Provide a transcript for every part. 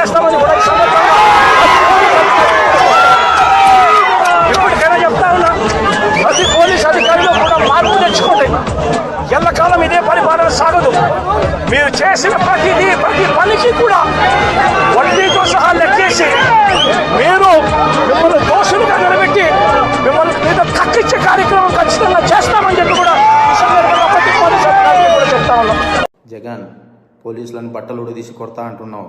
చేస్తామని కూడా ఈ ఇప్పటికైనా చెప్తా ఉన్నా ప్రతి పోలీస్ అధికారిలో కూడా మార్పు తెచ్చుకోండి. ఎల్లకాలం ఇదే పరిపాలన సాగదు. మీరు చేసిన ప్రతిదీ ప్రతి పనికి కూడా వడ్డీతో సహా లెక్కేసి మీరు మిమ్మల్ని దోషులుగా నిలబెట్టి మిమ్మల్ని మీద కక్కిచ్చే కార్యక్రమం ఖచ్చితంగా చేస్తామని చెప్పి కూడా చెప్తా ఉన్నాం. జగన్ పోలీసులను బట్టలు ఉడదీసి కొడతా అంటున్నావు.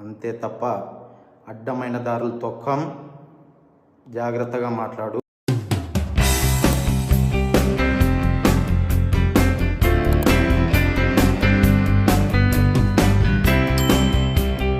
అంతే తప్ప అడ్డమైన దారులు తొక్కం జాగ్రత్తగా మాట్లాడు.